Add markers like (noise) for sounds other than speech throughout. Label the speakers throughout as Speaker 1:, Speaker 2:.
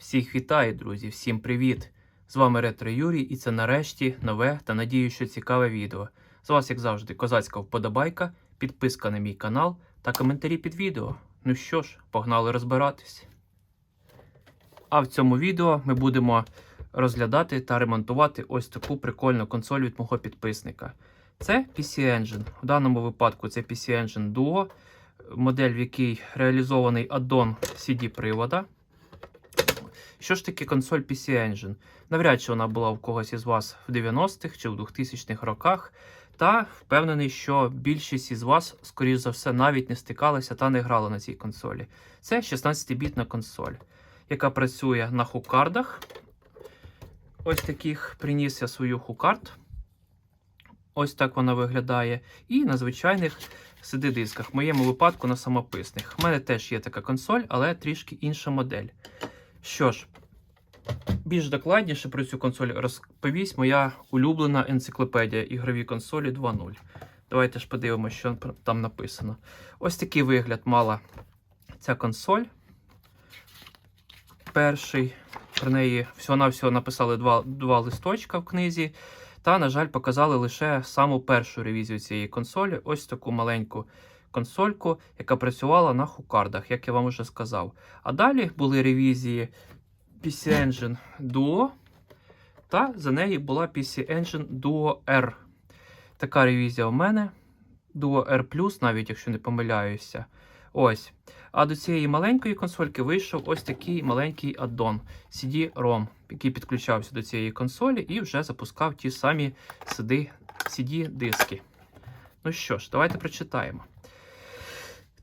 Speaker 1: Всіх вітаю, друзі! Всім привіт! З вами Ретро Юрій, і це нарешті нове та надію, що цікаве відео. З вас, як завжди, козацька вподобайка, підписка на мій канал та коментарі під відео. Ну що ж, погнали розбиратись. А в цьому відео ми будемо розглядати та ремонтувати ось таку прикольну консоль від мого підписника. Це PC Engine. В даному випадку це PC Engine Duo, модель, в якій реалізований аддон CD-привода. Що ж таке консоль PC Engine? Навряд чи вона була в когось із вас в 90-х чи в 2000-х роках. Та впевнений, що більшість із вас, скоріш за все, навіть не стикалися та не грали на цій консолі. Це 16-бітна консоль, яка працює на хукардах. Ось таких приніс я свою хукард. Ось так вона виглядає. І на звичайних CD-дисках. В моєму випадку на самописних. У мене теж є така консоль, але трішки інша модель. Що ж, більш докладніше про цю консоль розповість моя улюблена енциклопедія ігрові консолі 2.0. Давайте ж подивимося, що там написано. Ось такий вигляд мала ця консоль. Перший про неї всього-навсього написали два, два листочка в книзі. Та, на жаль, показали лише саму першу ревізію цієї консолі. Ось таку маленьку консольку, яка працювала на хукардах, як я вам вже сказав. А далі були ревізії PC Engine Duo, та за неї була PC Engine Duo R. Така ревізія у мене. Duo R, навіть якщо не помиляюся. Ось. А до цієї маленької консольки вийшов ось такий маленький аддон CD-ROM, який підключався до цієї консолі і вже запускав ті самі CD-диски. Ну що ж, давайте прочитаємо.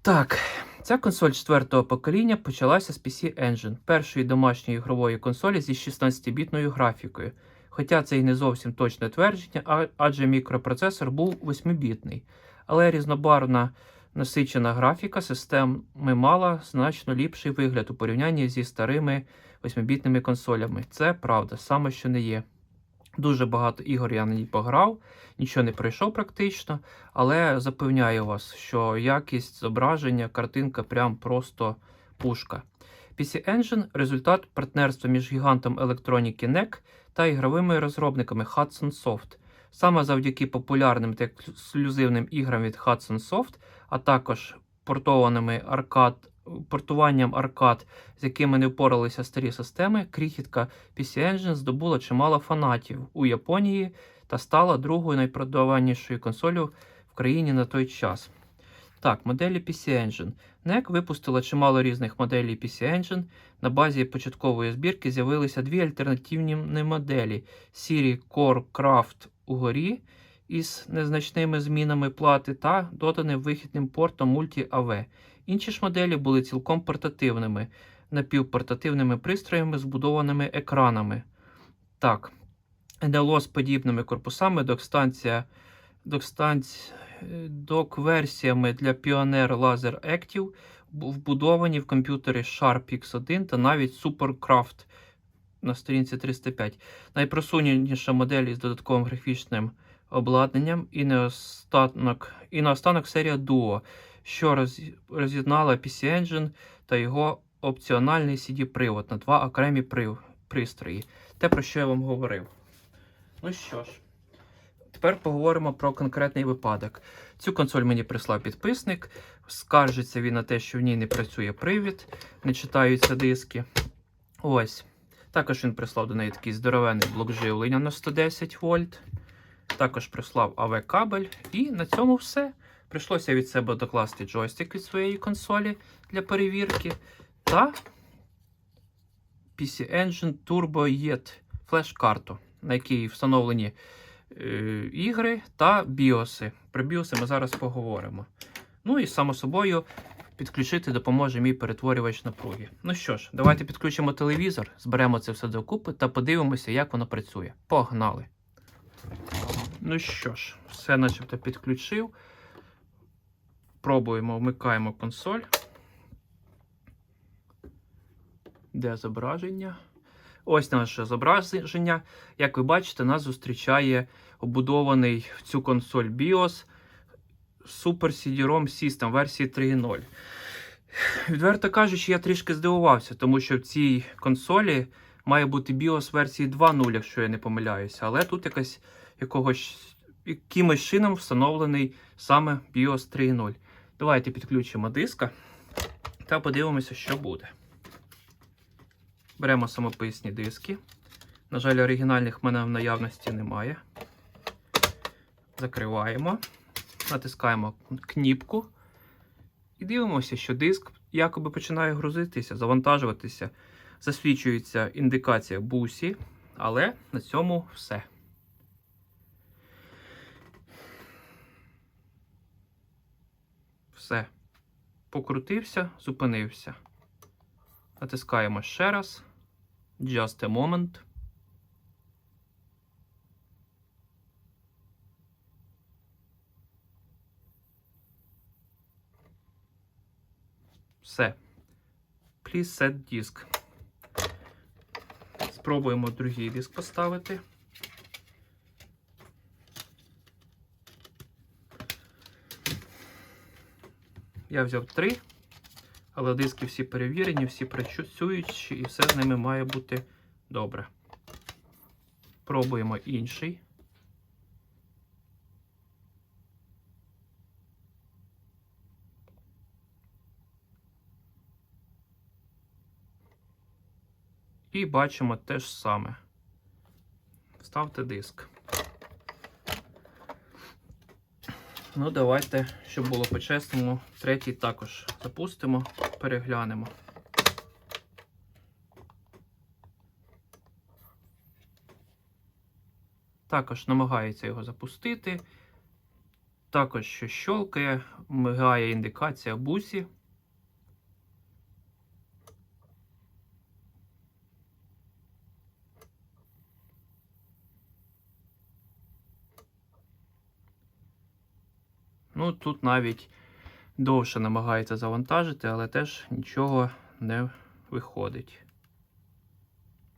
Speaker 1: Так, ця консоль четвертого покоління почалася з PC Engine, першої домашньої ігрової консолі зі 16-бітною графікою. Хоча це і не зовсім точне твердження, адже мікропроцесор був 8-бітний. Але різнобарвна насичена графіка системи мала значно ліпший вигляд у порівнянні зі старими 8-бітними консолями. Це правда, саме що не є. Дуже багато ігор я на ній пограв, нічого не пройшов практично, але запевняю вас, що якість зображення, картинка прям просто пушка. PC Engine результат партнерства між гігантом електроніки NEC та ігровими розробниками Hudson Soft. Саме завдяки популярним та ексклюзивним іграм від Hudson Soft, а також портованими аркад портуванням аркад, з якими не впоралися старі системи, крихітка PC Engine здобула чимало фанатів у Японії та стала другою найпродаванішою консолью в країні на той час. Так, моделі PC Engine. NEC випустила чимало різних моделей PC Engine. На базі початкової збірки з'явилися дві альтернативні моделі: Siri Core Craft угорі із незначними змінами плати та доданим вихідним портом Multi-AV. Інші ж моделі були цілком портативними, напівпортативними пристроями, збудованими екранами. Так, НЛО з подібними корпусами, док-станція, док-версіями для Pioneer Laser Active вбудовані в комп'ютери Sharp X1 та навіть SuperCraft на сторінці 305. Найпросуненіша модель із додатковим графічним обладнанням і наостанок, і наостанок серія Duo що роз'єднала PC Engine та його опціональний CD-привод на два окремі пристрої. Те, про що я вам говорив. Ну що ж, тепер поговоримо про конкретний випадок. Цю консоль мені прислав підписник. Скаржиться він на те, що в ній не працює привід, не читаються диски. Ось. Також він прислав до неї такий здоровенний блок живлення на 110 вольт. Також прислав AV-кабель. І на цьому все. Прийшлося від себе докласти джойстик від своєї консолі для перевірки. Та PC Engine Turbo ET флеш-карту, на якій встановлені е, ігри та біоси. Про біоси ми зараз поговоримо. Ну і, само собою, підключити допоможе мій перетворювач напруги. Ну що ж, давайте підключимо телевізор, зберемо це все докупи та подивимося, як воно працює. Погнали! Ну що ж, все начебто підключив. Пробуємо, вмикаємо консоль. Де зображення? Ось наше зображення. Як ви бачите, нас зустрічає обудований в цю консоль BIOS Super CD-ROM System версії 3.0. Відверто кажучи, я трішки здивувався, тому що в цій консолі має бути BIOS версії 2.0, якщо я не помиляюся. Але тут якась якогось якимось чином встановлений саме BIOS 3.0. Давайте підключимо диска та подивимося, що буде. Беремо самописні диски. На жаль, оригінальних в мене в наявності немає. Закриваємо, натискаємо кніпку і дивимося, що диск якоби починає грузитися, завантажуватися. Засвічується індикація бусі, але на цьому все. Все. Покрутився, зупинився. Натискаємо ще раз. Just a moment. Все. Please set disk. Спробуємо другий диск поставити. Я взяв три, але диски всі перевірені, всі працюючі і все з ними має бути добре. Пробуємо інший. І бачимо те ж саме. Ставте диск. Ну, давайте, щоб було по-чесному, третій також запустимо, переглянемо. Також намагається його запустити. Також що щолкає, мигає індикація бусі. Ну, тут навіть довше намагається завантажити, але теж нічого не виходить.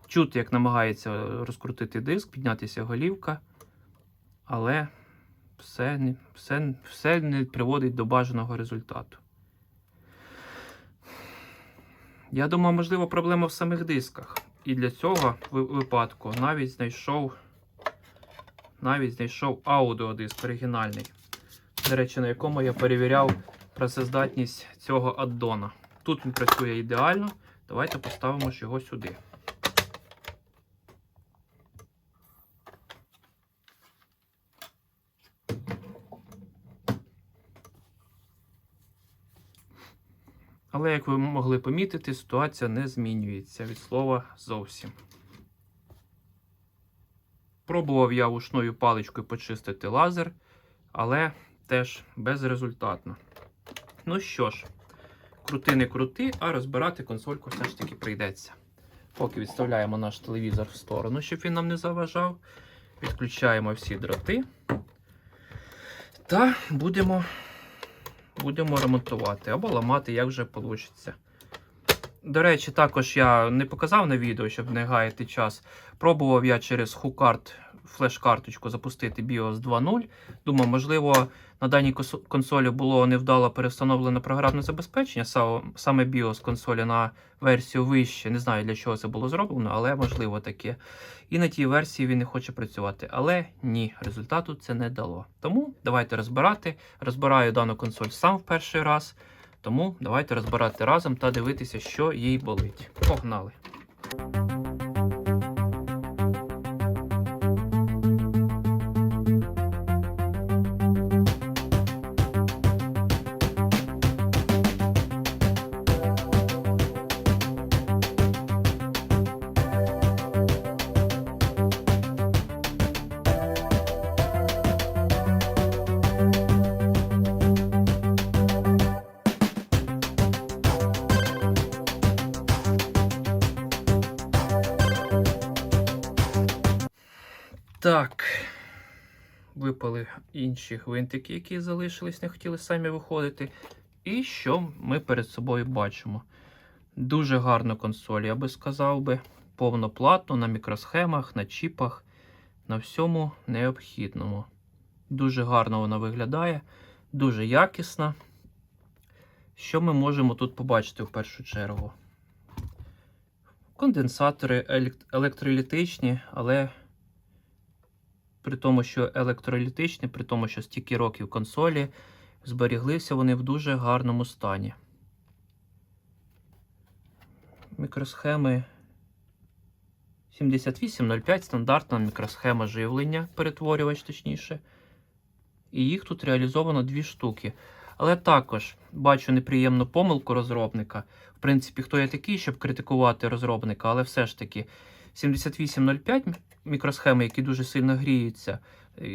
Speaker 1: Чути, як намагається розкрутити диск, піднятися голівка, але все, все, все не приводить до бажаного результату. Я думаю, можливо, проблема в самих дисках. І для цього випадку навіть знайшов навіть знайшов аудіодиск оригінальний до речі, на якому я перевіряв працездатність цього аддона. Тут він працює ідеально. Давайте поставимо ж його сюди. Але, як ви могли помітити, ситуація не змінюється від слова зовсім. Пробував я ушною паличкою почистити лазер, але теж безрезультатно. Ну що ж, крути не крути, а розбирати консольку все ж таки прийдеться. Поки відставляємо наш телевізор в сторону, щоб він нам не заважав. Відключаємо всі дроти. Та будемо, будемо ремонтувати або ламати, як вже вийде. До речі, також я не показав на відео, щоб не гаяти час. Пробував я через хукарт флеш-карточку запустити BIOS 2.0. Думав, можливо, на даній консолі було невдало перестановлене програмне забезпечення, саме BIOS консолі на версію вище. Не знаю, для чого це було зроблено, але можливо таке. І на тій версії він не хоче працювати. Але ні, результату це не дало. Тому давайте розбирати. Розбираю дану консоль сам в перший раз. Тому давайте розбирати разом та дивитися, що їй болить. Погнали! Інші гвинтики, які залишились, не хотіли самі виходити. І що ми перед собою бачимо? Дуже гарна консоль, я би сказав би. Повноплатно на мікросхемах, на чіпах, на всьому необхідному. Дуже гарно вона виглядає, дуже якісна. Що ми можемо тут побачити в першу чергу? Конденсатори електролітичні, але при тому, що електролітичні, при тому, що стільки років консолі, зберіглися вони в дуже гарному стані. Мікросхеми 7805 стандартна мікросхема живлення, перетворювач точніше. І їх тут реалізовано дві штуки. Але також бачу неприємну помилку розробника. В принципі, хто я такий, щоб критикувати розробника, але все ж таки 7805 мікросхеми, які дуже сильно гріються,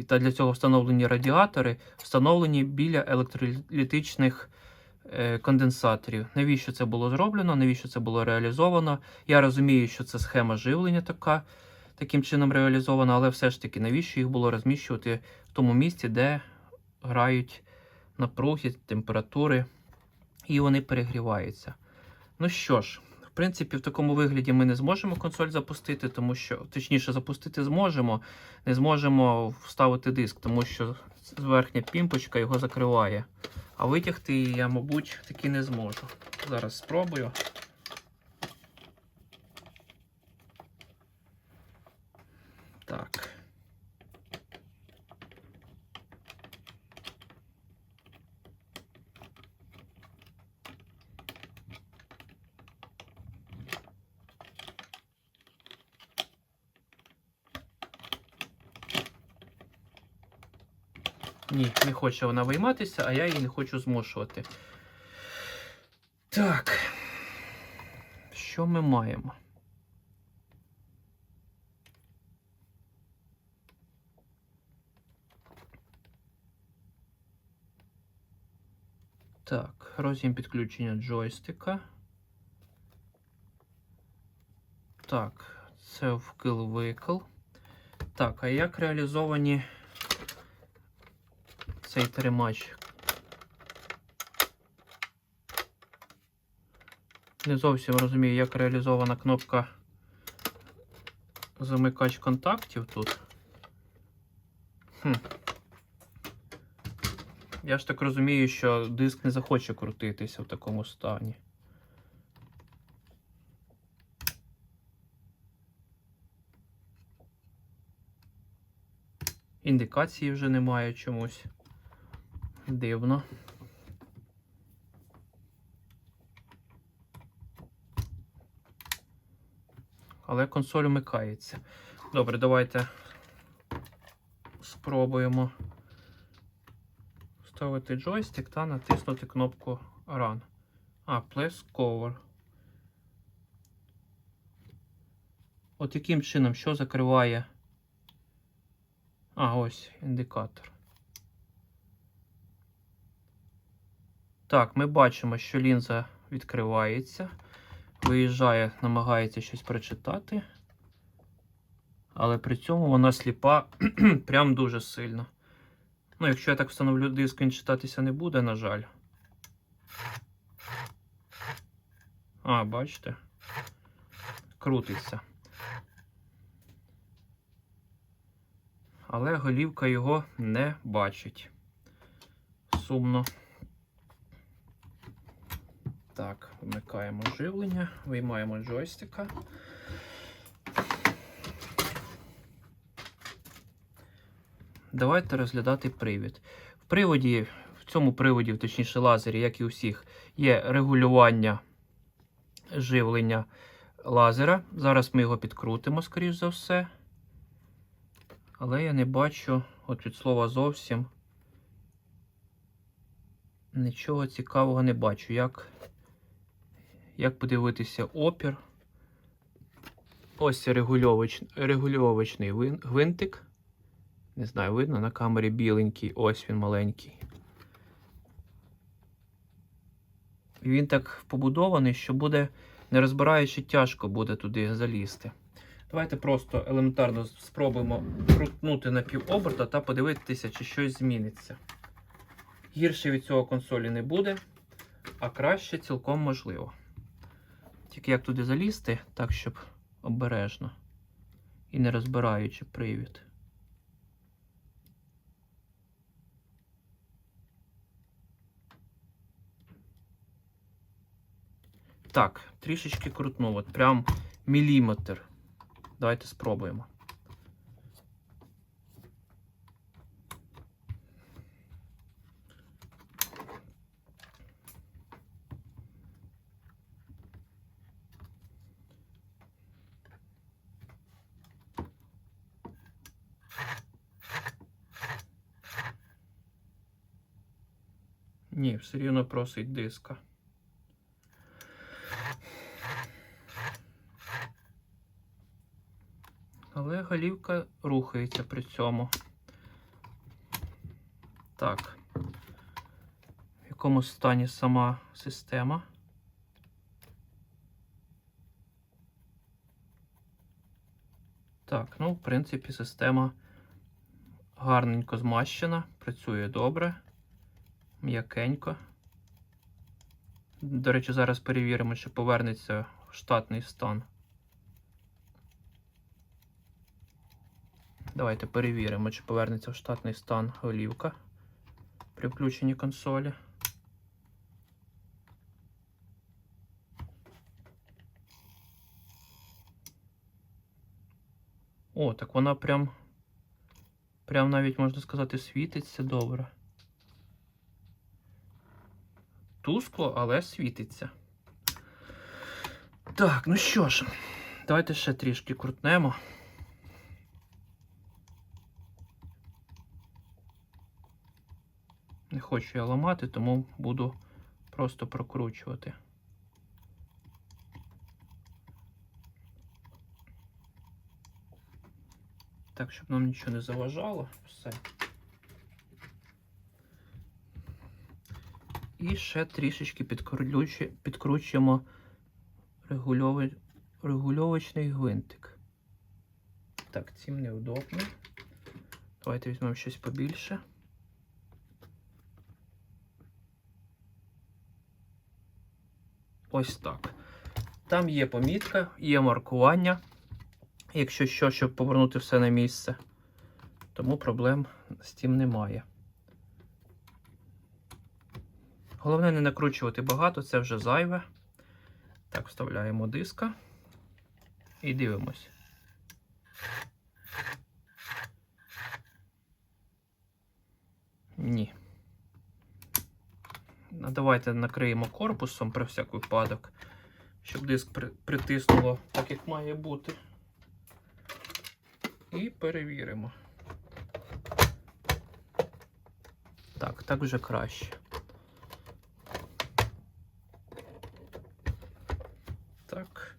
Speaker 1: та для цього встановлені радіатори, встановлені біля електролітичних е, конденсаторів. Навіщо це було зроблено? Навіщо це було реалізовано? Я розумію, що це схема живлення така, таким чином реалізована, але все ж таки, навіщо їх було розміщувати в тому місці, де грають напруги, температури, і вони перегріваються. Ну що ж, принципі, в такому вигляді ми не зможемо консоль запустити, тому що, точніше, запустити зможемо, не зможемо вставити диск, тому що верхня пімпочка його закриває. А витягти її я, мабуть, таки не зможу. Зараз спробую. Так. Ні, не хоче вона вийматися, а я її не хочу змушувати. Так. Що ми маємо? Так, роз'єм підключення джойстика. Так, це вкил-викл. Так, а як реалізовані цей тримач? Не зовсім розумію, як реалізована кнопка замикач контактів тут. Хм. Я ж так розумію, що диск не захоче крутитися в такому стані. Індикації вже немає чомусь. Дивно. Але консоль вмикається. Добре, давайте спробуємо вставити джойстик та натиснути кнопку Run. А, Place Cover. От яким чином, що закриває? А, ось індикатор. Так, ми бачимо, що лінза відкривається. Виїжджає, намагається щось прочитати. Але при цьому вона сліпа (clears throat) прям дуже сильно. Ну, якщо я так встановлю диск, він читатися не буде, на жаль. А, бачите? Крутиться. Але голівка його не бачить. Сумно. Так, вмикаємо живлення, виймаємо джойстика. Давайте розглядати привід. В приводі, в цьому приводі, точніше лазері, як і у всіх, є регулювання живлення лазера. Зараз ми його підкрутимо, скоріш за все. Але я не бачу, от від слова зовсім. Нічого цікавого не бачу. Як як подивитися опір. Ось регульовач, регульовочний гвинтик. Не знаю, видно на камері біленький, ось він маленький. Він так побудований, що буде, не розбираючи, тяжко буде туди залізти. Давайте просто елементарно спробуємо крутнути на півоберта та подивитися, чи щось зміниться. Гірше від цього консолі не буде, а краще цілком можливо. Тільки як туди залізти, так, щоб обережно і не розбираючи привід. Так, трішечки крутнув, от прям міліметр. Давайте спробуємо. Ні, все рівно просить диска. Але голівка рухається при цьому. Так. В якому стані сама система? Так, ну, в принципі, система гарненько змащена, працює добре, м'якенько. До речі, зараз перевіримо, чи повернеться в штатний стан. Давайте перевіримо, чи повернеться в штатний стан голівка при включенні консолі. О, так вона прям. Прям навіть можна сказати, світиться добре. Тускло, але світиться. Так, ну що ж, давайте ще трішки крутнемо. Не хочу я ламати, тому буду просто прокручувати. Так, щоб нам нічого не заважало. Все. І ще трішечки підкручуємо регульовочний гвинтик. Так, цим неудобно. Давайте візьмемо щось побільше. Ось так. Там є помітка, є маркування. Якщо що, щоб повернути все на місце. Тому проблем з тим немає. Головне не накручувати багато, це вже зайве. Так, вставляємо диска і дивимось. Ні. Ну, Давайте накриємо корпусом про всяк випадок, щоб диск при- притиснуло так, як має бути. І перевіримо. Так, так вже краще. Так.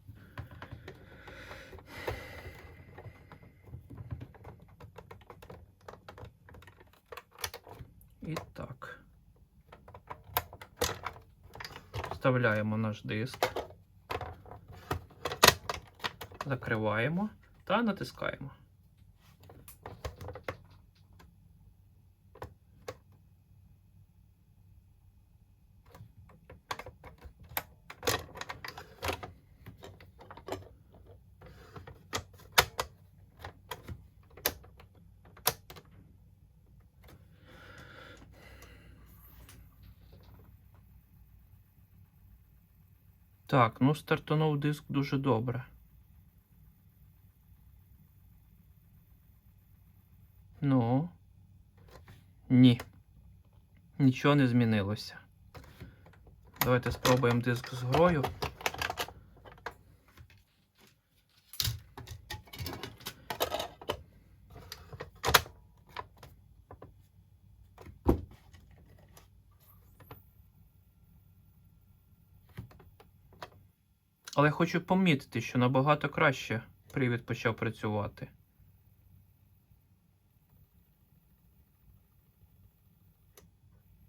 Speaker 1: І так. Вставляємо наш диск. Закриваємо та натискаємо. Так, ну стартанув диск дуже добре. Ну. Ні. Нічого не змінилося. Давайте спробуємо диск з грою. Але хочу помітити, що набагато краще привід почав працювати.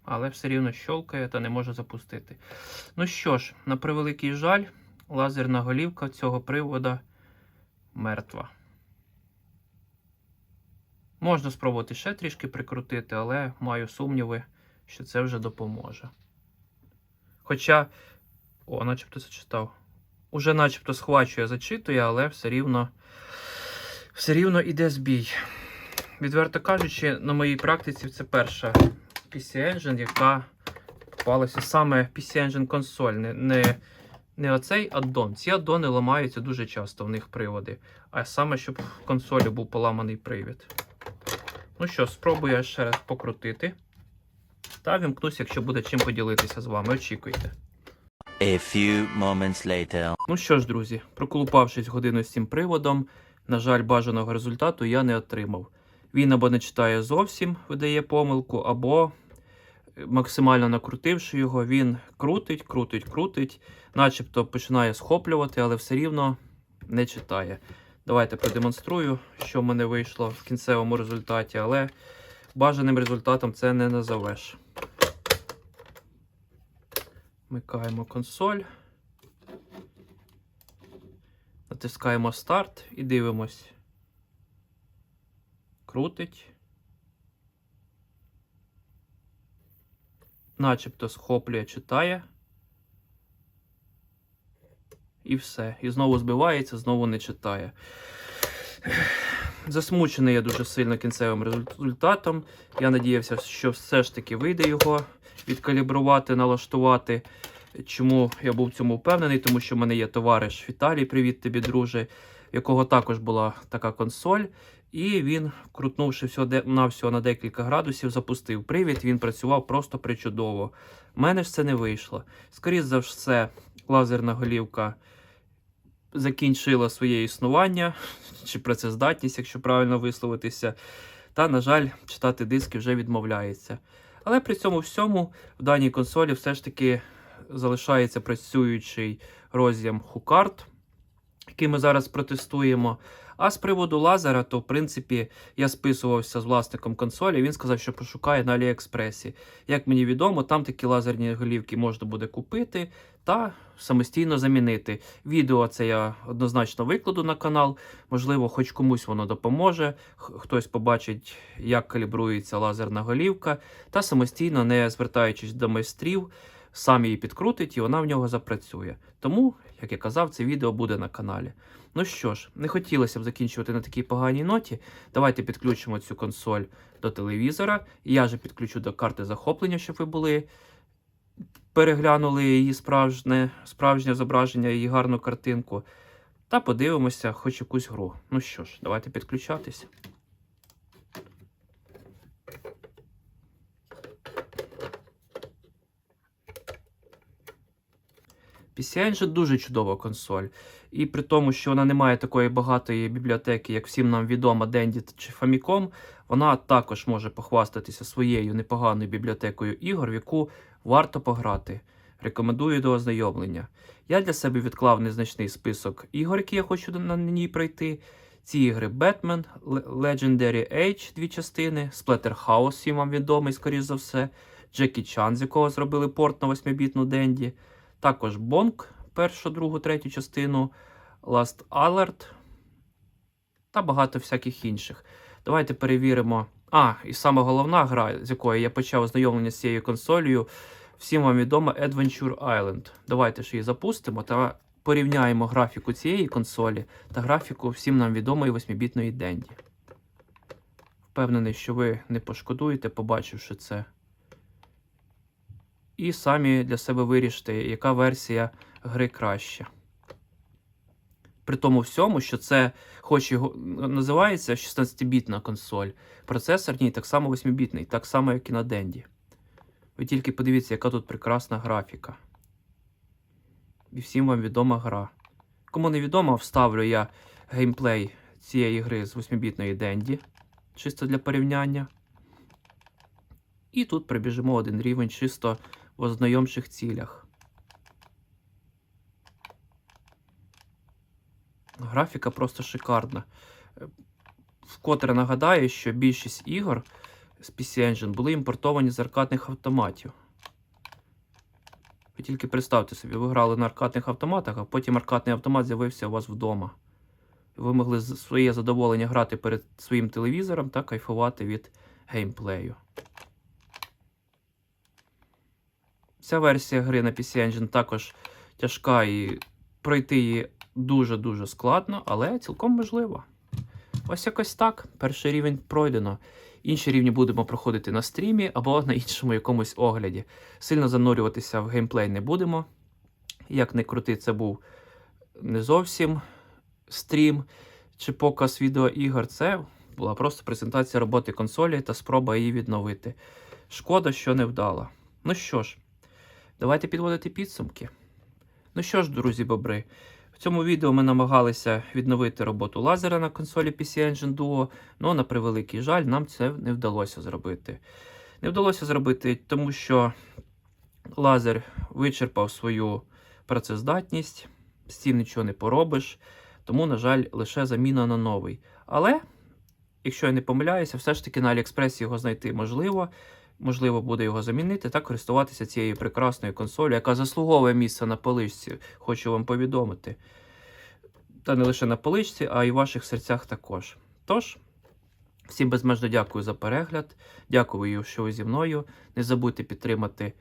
Speaker 1: Але все рівно щолкає та не може запустити. Ну що ж, на превеликий жаль, лазерна голівка цього привода мертва. Можна спробувати ще трішки прикрутити, але маю сумніви, що це вже допоможе. Хоча, о, начебто зачитав. Уже начебто схвачує, зачитує, але все рівно, все рівно іде збій. Відверто кажучи, на моїй практиці це перша PC Engine, яка попалася саме PC Engine консоль, не, не, Не оцей аддон. Ці аддони ламаються дуже часто, в них приводи. А саме, щоб в консолі був поламаний привід. Ну що, спробую я ще раз покрутити. Та вімкнусь, якщо буде чим поділитися з вами. Очікуйте.
Speaker 2: A few moments later.
Speaker 1: Ну що ж, друзі, проколупавшись годину з цим приводом, на жаль, бажаного результату я не отримав. Він або не читає зовсім, видає помилку, або е, максимально накрутивши його, він крутить, крутить, крутить, начебто починає схоплювати, але все рівно не читає. Давайте продемонструю, що в мене вийшло в кінцевому результаті, але бажаним результатом це не назовеш. Вмикаємо консоль. Натискаємо старт і дивимось. Крутить. Начебто схоплює, читає. І все. І знову збивається, знову не читає. Засмучений я дуже сильно кінцевим результатом. Я надіявся, що все ж таки вийде його відкалібрувати, налаштувати. Чому я був в цьому впевнений? Тому що в мене є товариш Віталій, привіт тобі, друже, в якого також була така консоль. І він, крутнувши всього де- навсього на декілька градусів, запустив привід. Він працював просто причудово. У мене ж це не вийшло. Скоріше за все, лазерна голівка закінчила своє існування (laughs) чи працездатність, якщо правильно висловитися. Та, на жаль, читати диски вже відмовляється. Але при цьому всьому в даній консолі все ж таки залишається працюючий роз'єм Хукарт, який ми зараз протестуємо. А з приводу лазера, то в принципі я списувався з власником консолі. Він сказав, що пошукає на Аліекспресі. Як мені відомо, там такі лазерні голівки можна буде купити та самостійно замінити. Відео це я однозначно викладу на канал. Можливо, хоч комусь воно допоможе. Хтось побачить, як калібрується лазерна голівка, та самостійно, не звертаючись до майстрів, сам її підкрутить і вона в нього запрацює. Тому, як я казав, це відео буде на каналі. Ну що ж, не хотілося б закінчувати на такій поганій ноті. Давайте підключимо цю консоль до телевізора. Я же підключу до карти захоплення, щоб ви були. Переглянули її справжнє, справжнє зображення, її гарну картинку. Та подивимося хоч якусь гру. Ну що ж, давайте підключатись. PC Engine дуже чудова консоль. І при тому, що вона не має такої багатої бібліотеки, як всім нам відома Dendy чи Famicom, вона також може похвастатися своєю непоганою бібліотекою ігор, в яку варто пограти. Рекомендую до ознайомлення. Я для себе відклав незначний список ігор, які я хочу на ній пройти. Ці ігри Batman, Legendary Age, дві частини, Splatterhouse, всім вам відомий, скоріш за все, Джекі Чан, з якого зробили порт на 8-бітну Денді. Також Бонк, першу, другу, третю частину, Last Alert та багато всяких інших. Давайте перевіримо. А, і саме головна гра, з якої я почав ознайомлення з цією консолью, всім вам відома Adventure Island. Давайте ж її запустимо та порівняємо графіку цієї консолі та графіку всім нам відомої 8-бітної Денді. Впевнений, що ви не пошкодуєте, побачивши це. І самі для себе вирішите, яка версія гри краща. При тому всьому, що це, хоч і називається 16-бітна консоль, процесор в ній так само 8-бітний, так само, як і на Денді. Ви тільки подивіться, яка тут прекрасна графіка. І всім вам відома гра. Кому не відомо, вставлю я геймплей цієї гри з 8-бітної Денді, чисто для порівняння. І тут прибіжимо один рівень чисто в ознайомчих цілях. Графіка просто шикарна. Вкотре нагадаю, що більшість ігор з PC Engine були імпортовані з аркадних автоматів. Ви тільки представте собі, ви грали на аркадних автоматах, а потім аркадний автомат з'явився у вас вдома. Ви могли своє задоволення грати перед своїм телевізором та кайфувати від геймплею. Ця версія гри на PC Engine також тяжка і пройти її дуже-дуже складно, але цілком можливо. Ось якось так. Перший рівень пройдено. Інші рівні будемо проходити на стрімі або на іншому якомусь огляді. Сильно занурюватися в геймплей не будемо. Як не крути, це був не зовсім стрім чи показ відеоігор. Це була просто презентація роботи консолі та спроба її відновити. Шкода, що не вдала. Ну що ж, давайте підводити підсумки. Ну що ж, друзі бобри, в цьому відео ми намагалися відновити роботу лазера на консолі PC Engine Duo, але на превеликий жаль, нам це не вдалося зробити. Не вдалося зробити, тому що лазер вичерпав свою працездатність, з цим нічого не поробиш, тому, на жаль, лише заміна на новий. Але, якщо я не помиляюся, все ж таки на Аліекспресі його знайти можливо. Можливо, буде його замінити та користуватися цією прекрасною консолью, яка заслуговує місце на поличці, хочу вам повідомити. Та не лише на поличці, а й в ваших серцях також. Тож, всім безмежно дякую за перегляд. Дякую, що ви зі мною. Не забудьте підтримати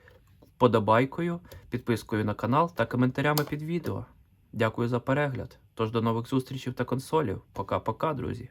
Speaker 1: вподобайкою, підпискою на канал та коментарями під відео. Дякую за перегляд. Тож до нових зустрічей та консолів. Пока-пока, друзі.